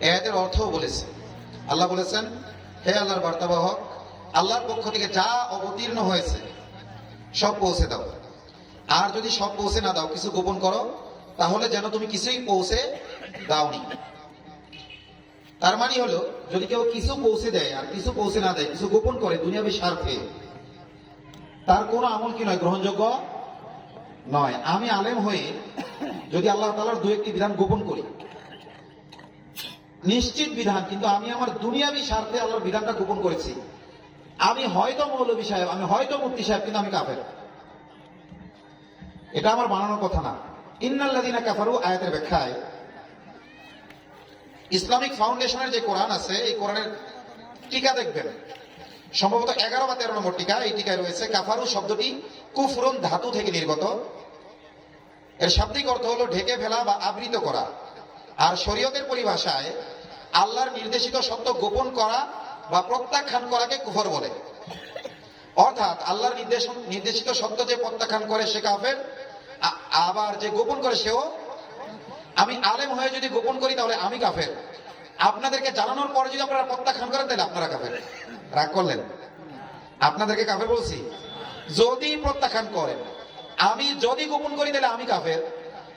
এদের অর্থও বলেছে। আল্লাহ বলেছেন, হে আল্লাহর বার্তাবাহক, আল্লাহর পক্ষ থেকে যা অবতীর্ণ হয়েছে, সব পৌঁছে দাও। আর যদি সব পৌঁছে না দাও, কিছু গোপন করো, তাহলে যেন তুমি কিছুই পৌঁছে দাওনি। তার মানে হলো, যদি কেউ কিছু পৌঁছে দেয় আর কিছু পৌঁছে না দেয়, কিছু গোপন করে দুনিয়াবি স্বার্থে, তার কোনো আমল কি নয়, গ্রহণযোগ্য নয়। আমি আলেম হয়ে যদি আল্লাহ তালার দু একটি বিধান গোপন করি নিশ্চিত বিধান, কিন্তু আমি আমার দুনিয়াবি স্বার্থে আল্লাহর বিধানটা গোপন করেছি। আমি হয়তো মৌলবী সাহেব, আমি হয়তো মুফতি সাহেব, কিন্তু আমি কাফের। এটা আমার বানানোর কথা না। ইন্নাল্লাদিনা কাফারু, আয়াতের ব্যাখ্যায়, ইসলামিক ফাউন্ডেশনের যে কোরআন আছে, এই কোরআনের টিকা দেখবেন। সম্ভবত এগারো বা তেরো নম্বর টিকা এই টিকায় রয়েছে, কাফারু শব্দটি কুফরুন ধাতু থেকে নির্গত। এর শাব্দিক অর্থ হলো ঢেকে ফেলা বা আবৃত করা। আর শরীয়তের পরিভাষায় আল্লাহর নির্দেশিত সত্য গোপন করা বা প্রত্যাখ্যান করাকে কুফর বলে। অর্থাৎ আল্লাহর নির্দেশ নির্দেশিত সত্য যে প্রত্যাখ্যান করে সে কাফের আবার যে গোপন করে সেও আমি আলেম হয়ে যদি গোপন করি তাহলে আমি কাফের। আপনাদেরকে জানানোর পরে যদি আপনারা প্রত্যাখ্যান করেন তাহলে আপনারা কাফের। রাগ করলেন? আপনাদেরকে কাফের বলছি? যদি প্রত্যাখ্যান করেন, আমি যদি গোপন করি তাহলে আমি কাফের।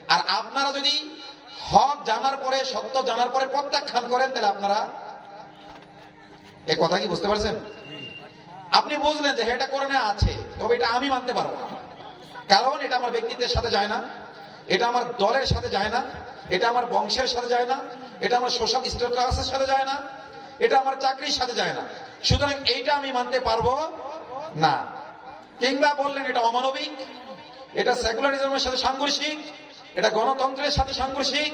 আর আপনারা যদি হক জানার পরে সত্য জানার পরে প্রত্যাখ্যান করেন তাহলে আপনারা। এ কথা কি বুঝতে পারছেন? আপনি বুঝলেন যে হ্যাঁ, এটা কোরআনে আছে তবে এটা আমি মানতে পারব না। কারণ এটা আমার ব্যক্তিত্বের সাথে যায় না এটা আমার দলের সাথে যায় না এটা আমার বংশের সাথে যায় না এটা আমার সোশ্যাল স্ট্যাটাসের সাথে যায় না এটা আমার চাকরির সাথে যায় না। সুতরাং এইটা আমি মানতে পারব না। কিংবা বললেন এটা অমানবিক এটা সেকুলারিজমের সাথে সাংঘর্ষিক এটা গণতন্ত্রের সাথে সাংঘর্ষিক।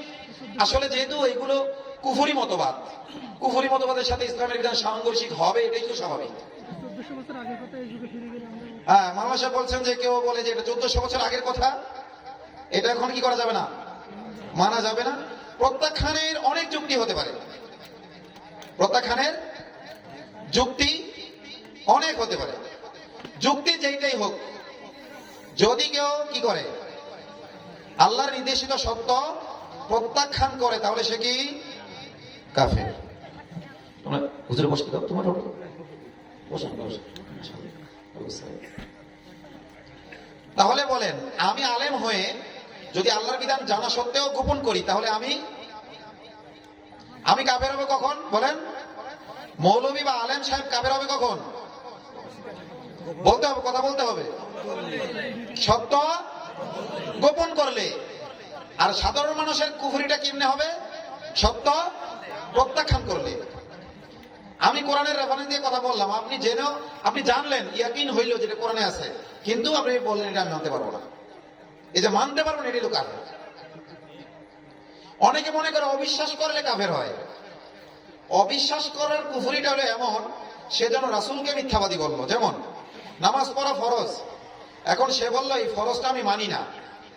আসলে যেহেতু এগুলো কুফুরি মতবাদ কুফুরি মতবাদের সাথে ইসলামের বিধান সাংঘর্ষিক হবে এটাই তো স্বাভাবিক। হ্যাঁ মামা সাহেব বলছেন যে কেউ বলে যে এটা চোদ্দশো বছর আগের কথা এটা এখন কি করা যাবে না? মানা যাবে না। প্রত্যাখ্যানের অনেক যুক্তি হতে পারে। প্রত্যাখ্যানের যুক্তি অনেক হতে পারে। যুক্তি যেইটাই হোক যদি কেউ কি করে আল্লাহর নির্দেশিত সত্য প্রত্যাখ্যান করে, তাহলে সে কি? কাফের। তোমরা বসতে দাও তোমার তাহলে বলেন, আমি আলেম হয়ে যদি আল্লাহর বিধান জানা সত্ত্বেও গোপন করি, তাহলে আমি? আমি কাবের হবে কখন? বলেন। মৌলবী বা আলেম সাহেব কাবের হবে কখন? বলতে হবে, কথা বলতে হবে। সত্য? গোপন করলে। আর সাধারণ মানুষের কুফুরিটা কেমনে হবে? সত্য? প্রত্যাখ্যান করলে। আমি কোরআনের রেফারেন্স দিয়ে কথা বললাম। আপনি জেনেও, আপনি জানলেন, ইয়াকিন হইল যেটা কোরআনে আছে। কিন্তু আপনি বললেন এটা আমি মানতে পারব না। এই যে মানতে পারব না এটি কাফের। অনেকে মনে করে অবিশ্বাস করলে কাফের হয়। অবিশ্বাস করার কুফুরিটা হলো এমন, সে যেন রাসুলকে মিথ্যাবাদী বলল। যেমন, নামাজ পড়া ফরজ। এখন সে বলল, এই ফরজটা আমি মানি না।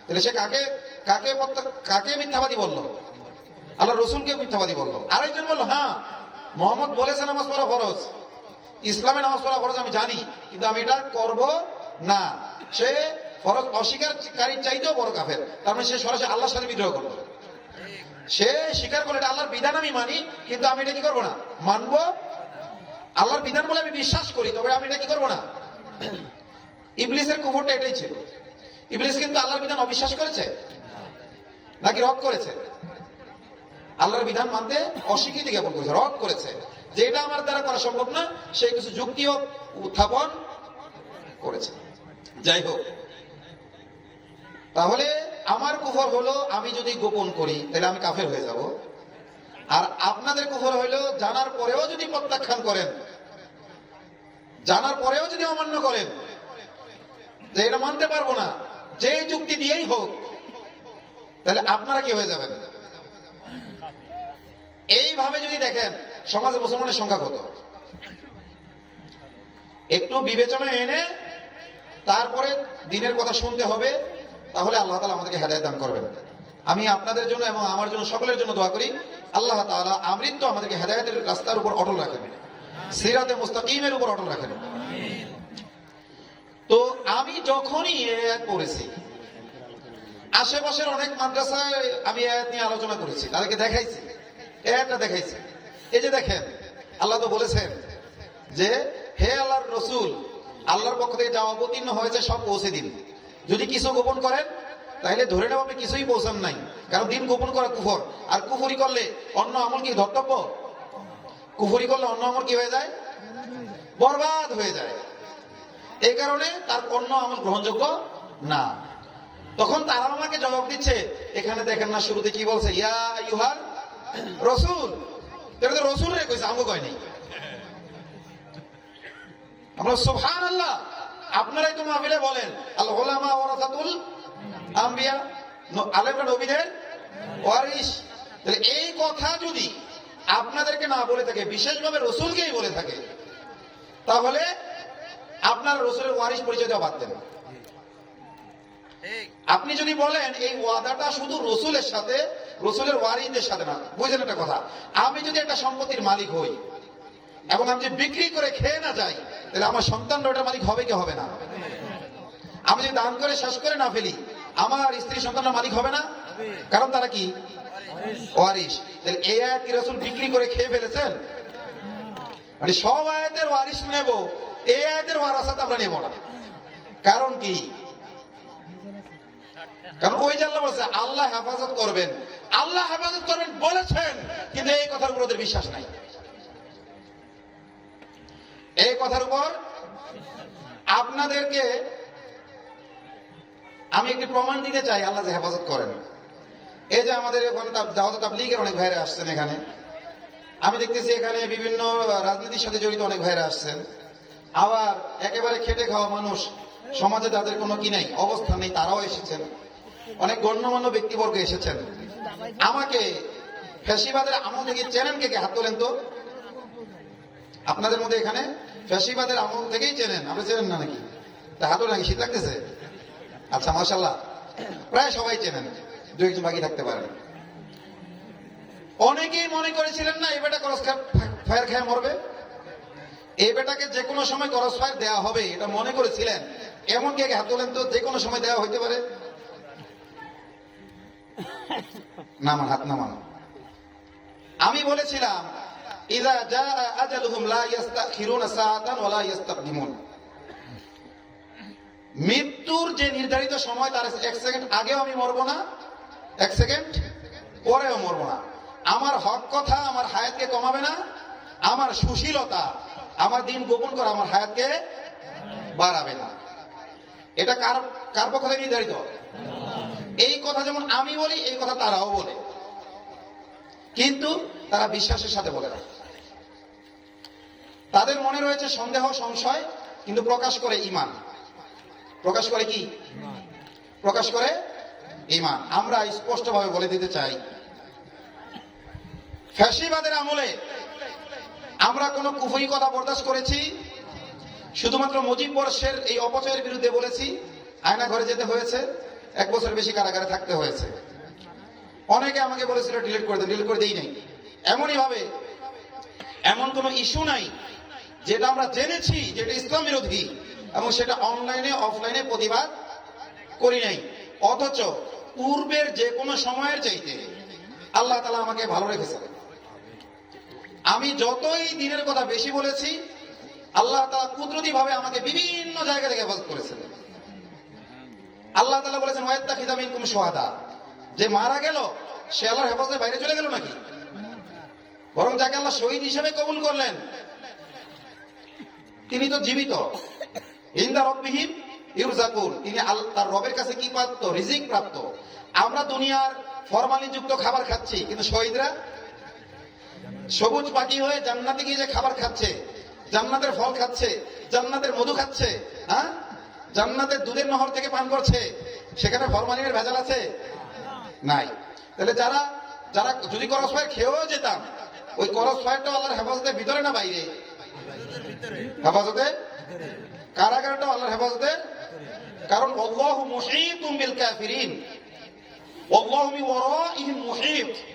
তাহলে সে কাকে কাকে কাকে মিথ্যাবাদী বলল? আল্লাহ রসুলকে মিথ্যাবাদী বলল। আরেকজন বলল হ্যাঁ মোহাম্মদ বলেছে নামাজ পড়া ফরজ। ইসলামে নামাজ পড়া ফরজ আমি জানি, কিন্তু আমি এটা করব না। সে ফরজ অস্বীকারীর চাইতেও বড় কাফের। তার মানে সে সরাসরি আল্লাহর সাথে বিদ্রোহ করল। সে স্বীকার করল, এটা আল্লাহর বিধান আমি মানি, কিন্তু আমি এটা কি করব না? মানবো? আল্লাহর বিধান বলে আমি বিশ্বাস করি, তবে আমি এটা কি করব না? ইবলিসের কুকুরটা এটাই ছিল। ইবলিস কিন্তু আল্লাহর বিধান অবিশ্বাস করেছে? নাকি রদ করেছে? আল্লাহর বিধান মানতে অস্বীকৃতি জ্ঞাপন করেছে রদ করেছে। যে এটা আমার দ্বারা করা সম্ভব না, সে কিছু যুক্তিও উত্থাপন করেছে। যাই হোক, তাহলে আমার কুফর হলো আমি যদি গোপন করি, তাহলে আমি কাফের হয়ে যাব। আর আপনাদের কুফর হইল জানার পরেও যদি প্রত্যাখ্যান করেন, জানার পরেও যদি অমান্য করেন যে এটা মানতে পারব না যে যুক্তি দিয়েই হোক, তাহলে আপনারা কি হয়ে যাবেন? এইভাবে যদি দেখেন, সমাজে মুসলমানের সংখ্যা কত? একটু বিবেচনা এনে, তারপরে দিনের কথা শুনতে হবে, তাহলে আল্লাহ তালা আমাদেরকে হেদায়ত দান করবেন। আমি আপনাদের জন্য এবং আমার জন্য সকলের জন্য দোয়া করি, আল্লাহ তাআলা আমৃত্য আমাদেরকে হেদায়তের রাস্তার উপর অটল রাখেন। সিরাতে মুস্তাকিমের উপর অটল রাখেন। তো আমি যখনই এ আয়াত পড়েছি, আশেপাশের অনেক মাদ্রাসায় আমি এ নিয়ে আলোচনা করেছি, তাদেরকে দেখাইছি, এ একটা দেখাইছে। এই যে দেখেন, আল্লাহ তো বলেছেন যে, হে আল্লাহর রসুল, আল্লাহর পক্ষ থেকে যা অবতীর্ণ হয়েছে, সব পৌঁছে দিন। যদি কিছু গোপন করেন, তাহলে ধরে নেব আপনি কিছুই পৌঁছান নাই। কারণ দিন গোপন করা কুফর। আর কুফরি করলে অন্য আমল কি ধর্তব্য? কুফরি করলে অন্য আমল কি হয়ে যায়? বরবাদ হয়ে যায়। এই কারণে তার অন্য আমল গ্রহণযোগ্য না। তখন তারা আমাকে জবাব দিচ্ছে, এখানে দেখেন না, শুরুতে কি বলছে? ইয়া ইউহার রসুল। এটা তো রসুল রে কইছে আমাকে কয় নাই। আমরা সুবহান আল্লাহ আপনারাই তো মাহফিলে বলেন, আল ওলামা ওরাসাতুল আম্বিয়া। আলেমরা নবীদের ওয়ারিস তাহলে এই কথা যদি আপনাদেরকে না বলে থাকে, বিশেষভাবে রসুলকেই বলে থাকে, তাহলে আপনার রসুলের ওয়ারিস পরিচয় দেওয়া বাদ দেন। আপনি যদি বলেন এই ওয়াদাটা শুধু রসুলের সাথে রসুলের ওয়ারিসদের সাথে না বুঝলেন একটা কথা? আমি যদি একটা সম্পত্তির মালিক হই এবং আমি যদি বিক্রি করে খেয়ে না যাই তাহলে আমার সন্তানরা ওটার মালিক হবে কি হবে না? আমি যদি দান করে শেষ করে না ফেলি আমার স্ত্রী সন্তানরা মালিক হবে না? কারণ তারা কি? ওয়ারিস তাহলে এ আয়াত কি রসুল বিক্রি করে খেয়ে ফেলেছেন? মানে সব আয়াতের ওয়ারিস নেব এই ওয়ারাসাত আমরা নেব না। কারণ কি? কারণ ওই আল্লাহ আল্লাহ হেফাজত করবেন। আল্লাহ হেফাজত করবেন বলেছেন, কিন্তু এই কথার উপর ওদের বিশ্বাস নাই। এই কথার উপর আপনাদেরকে আমি একটি প্রমাণ দিতে চাই, আল্লাহ যে হেফাজত করেন। এই যে আমাদের ওখানে দাওয়াত তাবলিগের অনেক ভাইরা আসছেন এখানে। আমি দেখতেছি এখানে বিভিন্ন রাজনীতির সাথে জড়িত অনেক ভাইরা আসছেন। আবার একেবারে খেটে খাওয়া মানুষ, সমাজে যাদের কোনো কি নাই, অবস্থা নেই, তারাও এসেছেন। অনেক গণ্যমান্য ব্যক্তিবর্গ এসেছেন। আমাকে ফ্যাসিবাদের আমল থেকে চেনেন কে কে? হাত তোলেন তো। আপনাদের মধ্যে এখানে ফ্যাসিবাদের আমল থেকেই চেনেন। আপনি চেনেন না নাকি? তা হাত নাকি শীত লাগতেছে? আচ্ছা মাসাল্লাহ প্রায় সবাই চেনেন, দু একজন বাকি থাকতে পারেন। অনেকেই মনে করেছিলেন না, এই বেটা ফায়ার খেয়ে মরবে। এই বেটাকে যে কোনো সময় করস ফায়ার দেওয়া হবে, এটা মনে করেছিলেন। এমন কে হাত তোলেন তো যে কোনো সময় দেওয়া হইতে পারে। নামান হাত নামান। আমি বলেছিলাম, ইদা জা আজালুহুম লা ইস্তাখিরুনা সাআতান ওয়া লা ইস্তাকদিমুন মৃত্যুর যে নির্ধারিত সময়, তার এক সেকেন্ড আগেও আমি মরবো না, এক সেকেন্ড পরেও মরবো না। আমার হক কথা, আমার হায়াতকে কমাবে না, আমার সুশীলতা আমার দিন গোপন করা, আমার হায়াতকে বাড়াবে না। এটা কার কার পক্ষ নির্ধারিত? এই কথা যেমন আমি বলি, এই কথা তারাও বলে। কিন্তু তারা বিশ্বাসের সাথে বলে না। তাদের মনে রয়েছে সন্দেহ, সংশয়, কিন্তু প্রকাশ করে ইমান। প্রকাশ করে কি? প্রকাশ করে ইমান। আমরা স্পষ্টভাবে বলে দিতে চাই, ফ্যাসিবাদের আমলে আমরা কোনো কুফরি কথা বরদাস্ত করেছি? শুধুমাত্র মুজিব বর্ষের এই অপচয়ের বিরুদ্ধে বলেছি, আয়না ঘরে যেতে হয়েছে, এক বছর বেশি কারাগারে থাকতে হয়েছে। অনেকে আমাকে বলেছিল ডিলিট করে দেন ডিলিট করে দিই নাই। এমনই ভাবে, এমন কোনো ইস্যু নাই, যেটা আমরা জেনেছি, যেটা ইসলাম বিরোধী, এবং সেটা অনলাইনে, অফলাইনে প্রতিবাদ করি নাই। অথচ পূর্বের যে কোনো সময়ের চাইতে আল্লাহ তালা আমাকে ভালো রেখেছে আমি যতই দিনের কথা বেশি বলেছি, আল্লাহ তালা কুদরতি ভাবে আমাকে বিভিন্ন জায়গা থেকে হেফাজত করেছেন। আল্লাহ তালা বলেছেন ওয়াইত্তা খিদামিন কুম সোহাদা যে মারা গেল, সে আল্লাহর হেফাজতের বাইরে চলে গেল নাকি? বরং যাকে আল্লাহ শহীদ হিসেবে কবুল করলেন, তিনি তো জীবিত। ইন্দা রব্বিহীন ইউরজাকুন তিনি তার রবের কাছে কি প্রাপ্ত রিজিক প্রাপ্ত। আমরা দুনিয়ার ফরমালিন যুক্ত খাবার খাচ্ছি, কিন্তু শহীদরা সবুজ পাখি হয়ে জান্নাতে গিয়ে যে খাবার খাচ্ছে, জান্নাতের ফল খাচ্ছে, জান্নাতের মধু খাচ্ছে হ্যাঁ? জান্নাতের দুধের নহর থেকে পান করছে, সেখানে ফরমালিনের ভেজাল আছে? নাই। তাহলে যারা যারা যদি করস ফায়ার খেয়েও যেতাম। ওই করস ফায়ারটা আল্লাহর হেফাজতের ভিতরে না বাইরে? হেফাজতে? কারাগারটা আল্লাহর হেফাজতে? কারণ আল্লাহু মুহীতুম বিল কাফিরিন। আল্লাহু মিন ওয়ারাইহিম মুহীত।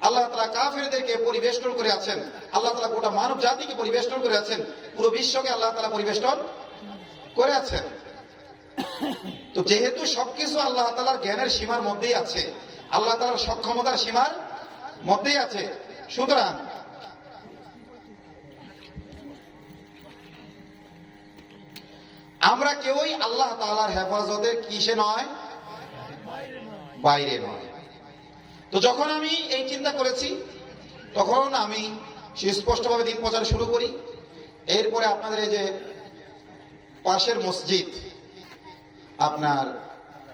আল্লাহ তালা কাফিরদেরকে পরিবেষ্টন করে আছেন। আল্লাহ তালা গোটা মানব জাতিকে পরিবেষ্টন করে আছেন। পুরো বিশ্বকে আল্লাহ তালা পরিবেষ্টন করে আছেন। তো যেহেতু সবকিছু আল্লাহ তাআলার জ্ঞানের সীমার মধ্যেই আছে, আল্লাহ তাআলার সক্ষমতার সীমার মধ্যেই আছে। সুতরাং আমরা কেউই আল্লাহ তালার হেফাজতে কিসে নয়? বাইরে নয়। তো যখন আমি এই চিন্তা করেছি, তখন আমি সুস্পষ্টভাবে দিন প্রচার শুরু করি। এরপরে আপনাদের এই যে পাশের মসজিদ, আপনার